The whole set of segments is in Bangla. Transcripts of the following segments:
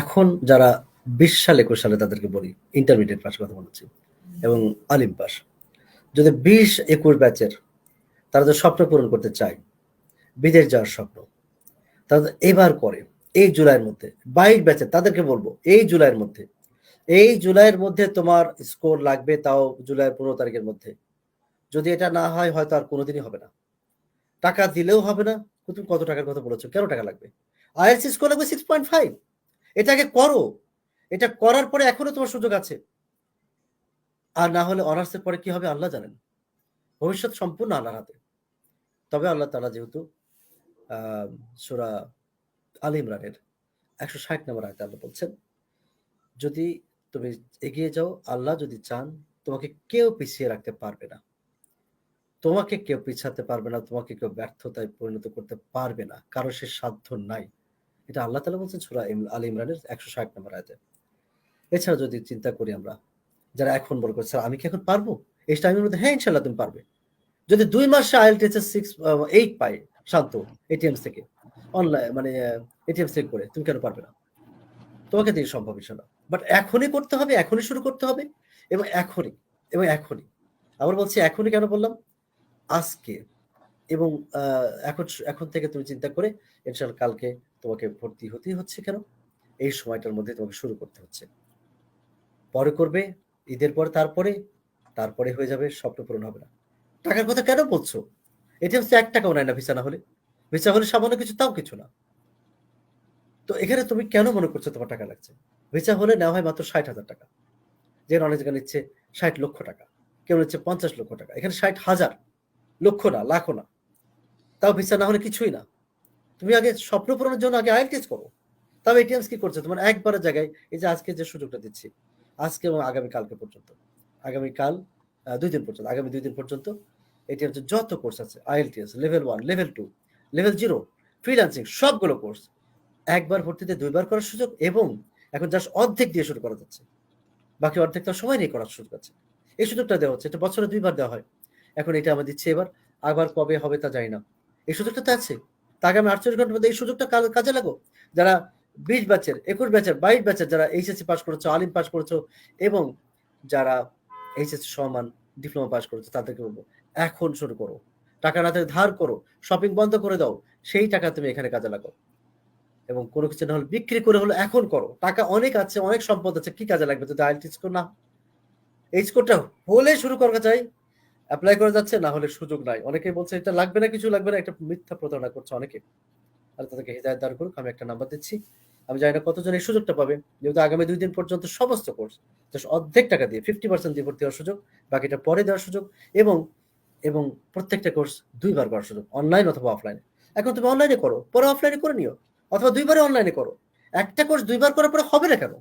এখন যারা বিশ সাল, একুশ সালে তাদেরকে বলি ইন্টারমিডিয়েট পাস কথা বলছি এবং আলিম পাস যদি বিশ, একুশ ব্যাচের তারা যে স্বপ্ন পূরণ করতে চায়, বিদেশ যাওয়ার স্বপ্ন, তারা এবার করে, এই জুলাইয়ের মধ্যে, বাইশ ব্যাচের তাদেরকে বলব, এই জুলাইয়ের মধ্যে, এই জুলাইয়ের মধ্যে তোমার স্কোর লাগবে তাও জুলাইয়ের পনেরো তারিখের মধ্যে। যদি এটা না হয়, হয়তো আর কোনোদিনই হবে না। টাকা দিলেও হবে না। তুমি কত টাকার কথা বলেছ? কেন টাকা লাগবে? আইএলসি স্কোর লাগবে সিক্স পয়েন্ট ফাইভ এটাকে করো। এটা করার পরে এখনও তোমার সুযোগ আছে। আর না হলে অনার্সের পরে কি হবে আল্লাহ জানেন। ভবিষ্যৎ সম্পূর্ণ আল্লাহর হাতে। তবে আল্লাহ তালা যেহেতু সুরা আল ইমরানের একশো ষাট নম্বর আয়তে আল্লাহ বলছেন, যদি তুমি এগিয়ে যাও, আল্লাহ যদি চান, তোমাকে কেউ পিছিয়ে রাখতে পারবে না। তোমাকে কেউ পিছাতে পারবে না, তোমাকে কেউ ব্যর্থতায় পরিণত করতে পারবে না। কারও সে সাধ্য নাই। এটা আল্লাহ তালা বলছেন সুরা আল ইমরানের একশো ষাট নম্বর আয়তে। এছাড়া যদি চিন্তা করি আমরা, যারা এখন বলে করছে আমি কি এখন পারব? এই টাইমের মধ্যে হ্যাঁ ইনশাল্লাহ তুমি পারবে। যদি দুই মাসে আইএল টেস্টের সিক্স এইট পাই শান্ত এটিএম থেকে অনলাইন মানে এটিএম চেক করে, তুমি কেন পারবে না? তোমাকে দিয়ে সম্ভব না বাট এখনই করতে হবে, এখনই শুরু করতে হবে, এবং এখনই এবং এখনই। আবার বলছি, এখনই কেন বললাম? আজকে এবং এখন এখন থেকে তুমি চিন্তা করে ইনশাল্লাহ কালকে তোমাকে ভর্তি হতেই হচ্ছে কেন? এই সময়টার মধ্যে তোমাকে শুরু করতে হচ্ছে। পরে করবে, ঈদের পর, তারপরে তারপরে হয়ে যাবে, স্বপ্ন পূরণ হবে না। টাকার কথা কেন বলছো? এটি হচ্ছে এক টাকাও নেয় না ভিসা না হলে। ভিসা হলে সামান্য কিছু, তাও কিছু না। তো এখানে তুমি কেন মনে করছ তোমার টাকা লাগছে? ভিসা হলে নেওয়া হয় মাত্র ষাট হাজার টাকা। যে অনেক জায়গা নিচ্ছে ষাট লক্ষ টাকা, কেউ নিচ্ছে পঞ্চাশ লক্ষ টাকা। এখানে ষাট হাজার, লক্ষ না, লাখও না। তাও ভিসা না হলে কিছুই না। তুমি আগে স্বপ্ন পূরণের জন্য আগে আইএলটিএস করো। তবে এটিএমস কি করছে? তোমার একবারের জায়গায় এই যে আজকে যে সুযোগটা দিচ্ছি, আজকে এবং আগামী কালকে পর্যন্ত। আগামীকাল দুই দিন পর্যন্ত, আগামী দুই দিন পর্যন্ত এটিএম যত কোর্স আছে, IELTS, level one, level two, level zero, freelancing, সবগুলো কোর্স একবার ভর্তিতে দুইবার করার সুযোগ এবং এখন জাস্ট অর্ধেক দিয়ে শুরু করা যাচ্ছে। বাকি অর্ধেকটা সময় নিয়ে করার সুযোগ আছে। এই সুযোগটা দেওয়া হচ্ছে, এটা বছরে দুইবার দেওয়া হয়। এখন এটা আমরা দিচ্ছি এবার, আবার কবে হবে তা জানি না। এই সুযোগটা তো আছে। তা আগামী আটচল্লিশ ঘণ্টার মধ্যে এই সুযোগটা কাজে লাগো। যারা বিশ ব্যাচের, একুশ ব্যাচের, বাইশ ব্যাচের যারা এইচএসসি পাস করেছ, আলিম পাস করেছ এবং যারা এইচএসসি সমান ডিপ্লোমা পাস করেছ, তাদেরকে বলব, এখন শুরু করো। টাকা না ধার করো শপিং বন্ধ করে দাও, সেই টাকা তুমি এখানে কাজে লাগাও। এবং কোনো কিছু না হলে বিক্রি করে হলো এখন করো। টাকা অনেক আছে, অনেক সম্পদ আছে, কি কাজে লাগবে যদি আইএলটি স্কোর না? এই স্কোরটা হলে শুরু করা চাই অ্যাপ্লাই করা যাচ্ছে, না হলে সুযোগ নাই। অনেকে বলছে, এটা লাগবে না, কিছু লাগবে না, একটা মিথ্যা প্রতারণা করছে অনেকে। আর তাদেরকে হৃদায়ত দান করুক, আমি একটা নাম্বার দিচ্ছি। আমি জানি না কতজন এই সুযোগটা পাবে, যেহেতু আগামী দুই দিন পর্যন্ত সমস্ত কোর্স অর্ধেক টাকা দিয়ে ফিফটি পার্সেন্ট দিয়ে ভর্তি হওয়ার সুযোগ, বাকিটা পরে দেওয়ার সুযোগ, এবং এবং প্রত্যেকটা কোর্স দুইবার করার সুযোগ অনলাইন অথবা অফলাইনে এখন তুমি অনলাইনে করো, পরে অফলাইনে করে নিও, অথবা দুইবারে অনলাইনে করো। একটা কোর্স দুইবার করার পরে হবে না কেন?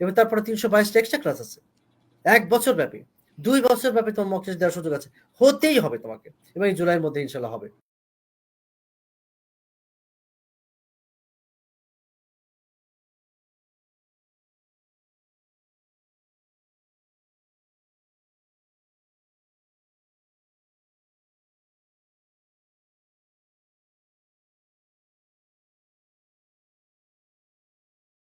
এবং তারপরে তিনশো বাইশটা এক্সট্রা ক্লাস আছে। এক বছর ব্যাপী। দুই বছর ব্যাপী তোমার মক দেওয়ার সুযোগ আছে। হতেই হবে তোমাকে। এবং এই জুলাইয়ের মধ্যে ইনশাল্লাহ হবে।